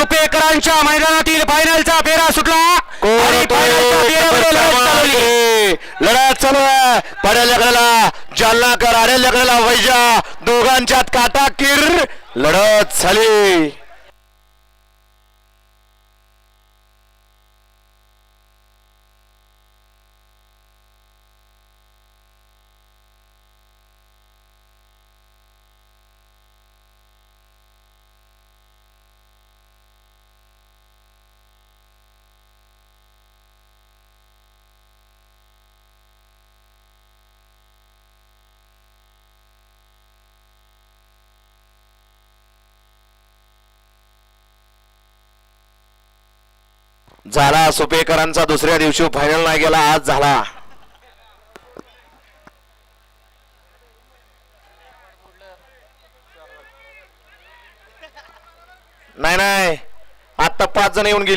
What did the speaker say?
सुपेकरांच्या मैदानातील फायनलचा फेरा सुटला कोण आणि होतोय? फायनलच्या फेऱ्यामध्ये लढत चालवली. लढत चालू आहे. पड्या लकडाला जालनाकर आडे लकडाला वैजा. दोघांच्यात काटा किर लढत झाली. झाला सुपेकरांचा दुसऱ्या दिवशी फायनल नाही गेला आज झाला. नाही नाही. आता पाच जण येऊन गेली.